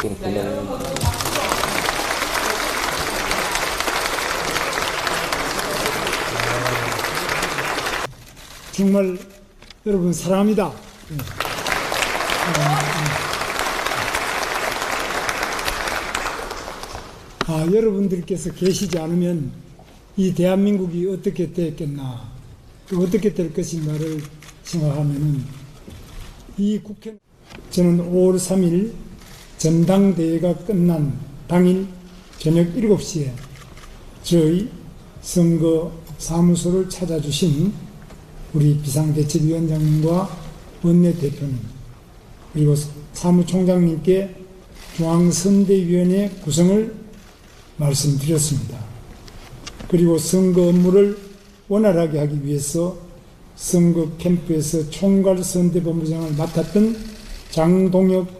지금 보면은 정말 여러분 사랑합니다. 아, 여러분들께서 계시지 않으면 이 대한민국이 어떻게 되었겠나, 또 어떻게 될 것인가를 생각하면 이 국회는 저는 5월 3일 전당대회가 끝난 당일 저녁 7시에 저희 선거 사무소를 찾아주신 우리 비상대책위원장님과 원내대표님 그리고 사무총장님께 중앙선대위원회 구성을 말씀드렸습니다. 그리고 선거 업무를 원활하게 하기 위해서 선거 캠프에서 총괄 선대본부장을 맡았던 장동혁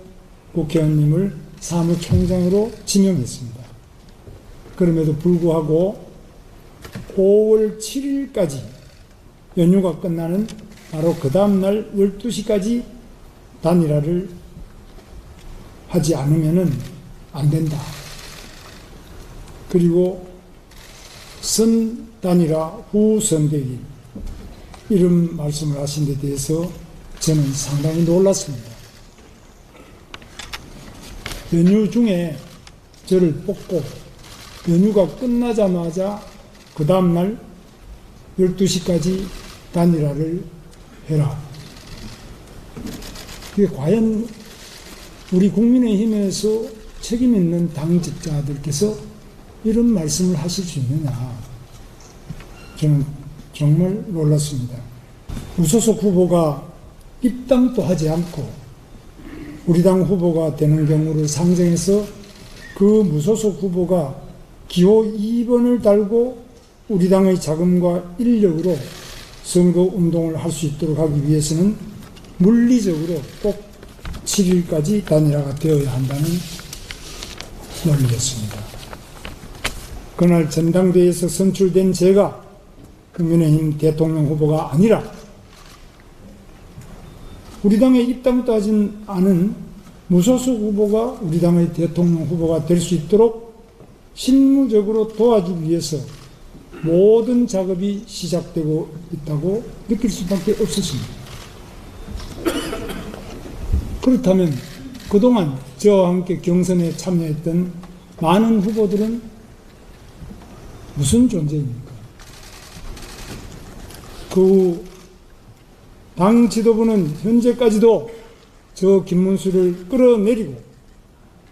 국회의원님을 사무총장으로 지명했습니다. 그럼에도 불구하고 5월 7일까지 연휴가 끝나는 바로 그 다음날 12시까지 단일화를 하지 않으면 안 된다. 그리고 선 단일화 후 선대위 이런 말씀을 하신 데 대해서 저는 상당히 놀랐습니다. 연휴 중에 저를 뽑고 연휴가 끝나자마자 그 다음날 12시까지 단일화를 해라. 그게 과연 우리 국민의힘에서 책임 있는 당직자들께서 이런 말씀을 하실 수 있느냐. 저는 정말 놀랐습니다. 무소속 후보가 입당도 하지 않고 우리 당 후보가 되는 경우를 상정해서 그 무소속 후보가 기호 2번을 달고 우리 당의 자금과 인력으로 선거 운동을 할 수 있도록 하기 위해서는 물리적으로 꼭 7일까지 단일화가 되어야 한다는 논리였습니다. 그날 전당대회에서 선출된 제가 국민의힘 대통령 후보가 아니라 우리 당에 입당도 하진 않은 무소속 후보가 우리 당의 대통령 후보가 될 수 있도록 실무적으로 도와주기 위해서 모든 작업이 시작되고 있다고 느낄 수밖에 없었습니다. 그렇다면 그동안 저와 함께 경선에 참여했던 많은 후보들은 무슨 존재입니까? 그 당 지도부는 현재까지도 저 김문수를 끌어내리고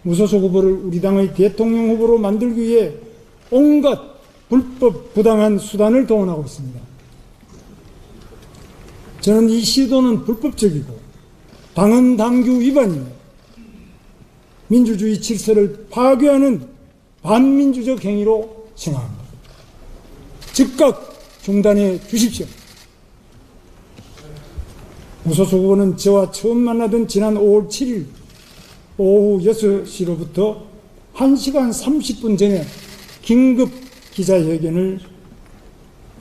무소속 후보를 우리 당의 대통령 후보로 만들기 위해 온갖 불법 부당한 수단을 동원하고 있습니다. 저는 이 시도는 불법적이고 당헌 당규 위반이며 민주주의 질서를 파괴하는 반민주적 행위로 생각합니다. 즉각 중단해 주십시오. 무소속 후보는 저와 처음 만나던 지난 5월 7일 오후 6시로부터 1시간 30분 전에 긴급 기자회견을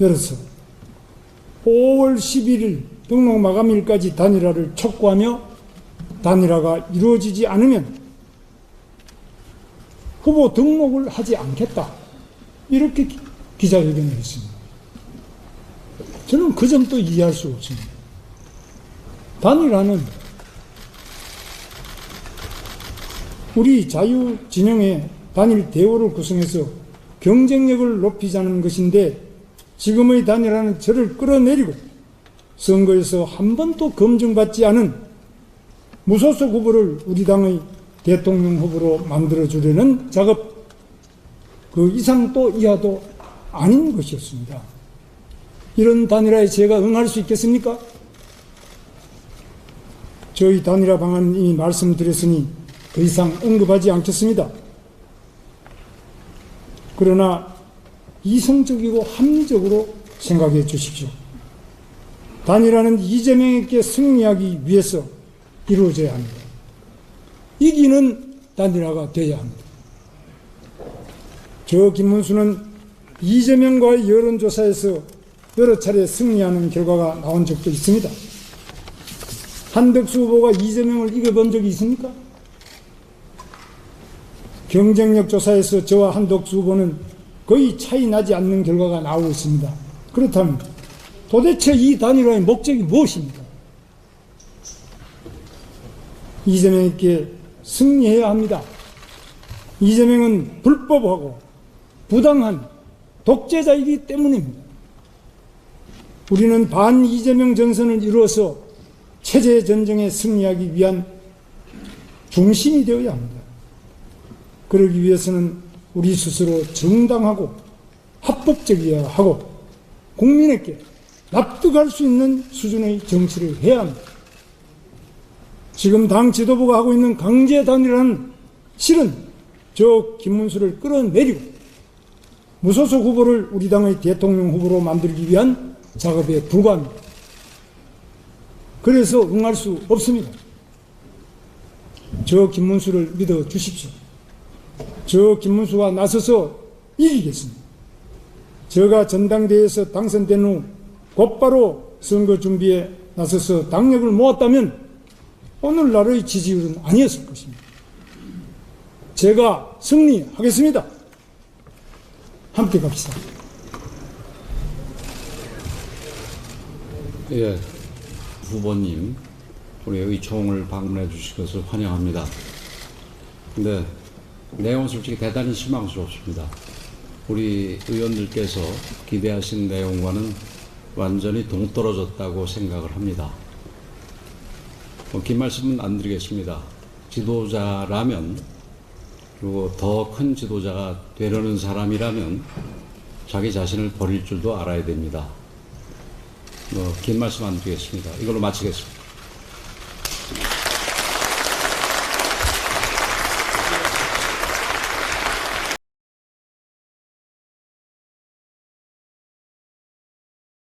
열어서 5월 11일 등록 마감일까지 단일화를 촉구하며 단일화가 이루어지지 않으면 후보 등록을 하지 않겠다. 이렇게 기자회견을 했습니다. 저는 그 점도 이해할 수 없습니다. 단일화는 우리 자유 진영의 단일 대우를 구성해서 경쟁력을 높이자는 것인데 지금의 단일화는 저를 끌어내리고 선거에서 한 번도 검증받지 않은 무소속 후보를 우리 당의 대통령 후보로 만들어주려는 작업 그 이상도 이하도 아닌 것이었습니다. 이런 단일화에 제가 응할 수 있겠습니까? 저희 단일화 방안 이미 말씀드렸으니 더 이상 언급하지 않겠습니다. 그러나 이성적이고 합리적으로 생각해 주십시오. 단일화는 이재명에게 승리하기 위해서 이루어져야 합니다. 이기는 단일화가 되어야 합니다. 저 김문수는 이재명과의 여론조사에서 여러 차례 승리하는 결과가 나온 적도 있습니다. 한덕수 후보가 이재명을 이겨본 적이 있습니까? 경쟁력 조사에서 저와 한덕수 후보는 거의 차이 나지 않는 결과가 나오고 있습니다. 그렇다면 도대체 이 단일화의 목적이 무엇입니까? 이재명에게 승리해야 합니다. 이재명은 불법하고 부당한 독재자이기 때문입니다. 우리는 반 이재명 전선을 이루어서 체제 전쟁에 승리하기 위한 중심이 되어야 합니다. 그러기 위해서는 우리 스스로 정당하고 합법적이어야 하고 국민에게 납득할 수 있는 수준의 정치를 해야 합니다. 지금 당 지도부가 하고 있는 강제 단일화는 실은 저 김문수를 끌어내리고 무소속 후보를 우리 당의 대통령 후보로 만들기 위한 작업에 불과합니다. 그래서 응할 수 없습니다. 저 김문수를 믿어 주십시오. 저 김문수가 나서서 이기겠습니다. 제가 전당대회에서 당선된 후 곧바로 선거 준비에 나서서 당력을 모았다면 오늘날의 지지율은 아니었을 것입니다. 제가 승리하겠습니다. 함께 갑시다. 예, 후보님, 우리 의총을 방문해 주신 것을 환영합니다. 근데 내용은 솔직히 대단히 실망스럽습니다. 우리 의원들께서 기대하신 내용과는 완전히 동떨어졌다고 생각을 합니다. 뭐, 긴 말씀은 안 드리겠습니다. 지도자라면, 그리고 더 큰 지도자가 되려는 사람이라면 자기 자신을 버릴 줄도 알아야 됩니다. 뭐, 긴 말씀 안 드리겠습니다. 이걸로 마치겠습니다.